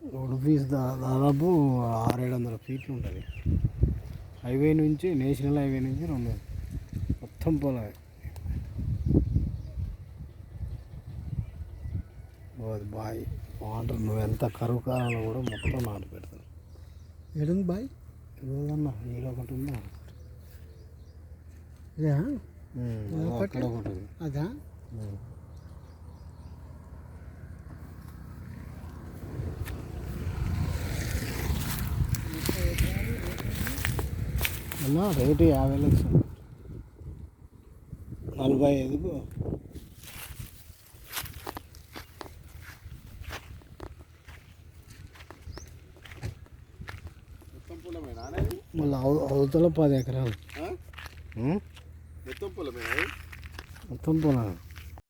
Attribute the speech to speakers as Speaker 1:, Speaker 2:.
Speaker 1: Road fee దా- దాదాపు ఆరేడు వందల ఫీట్లు ఉంటుంది హైవే నుంచి నేషనల్ హైవే నుంచి రెండు మొత్తం పొలమే అది. బాయ్. వాటర్ నువ్వు ఎంత కరువు కాలంలో కూడా మొత్తం నాటు పెడతాను
Speaker 2: ఏడుంది బాయ్?
Speaker 1: ఏదన్నా ఈడ ఒకటి ఉందా
Speaker 2: ఒకటి?
Speaker 1: అక్కడ ఒకటి ఉంది.
Speaker 2: అదా?
Speaker 1: అన్నా రేటు యాభై లక్షలు. నలభై ఐదుకు మళ్ళీ అవ- అవతల పది ఎకరాలు?
Speaker 3: మొత్తం పొలమేనా
Speaker 1: మొత్తం పొలం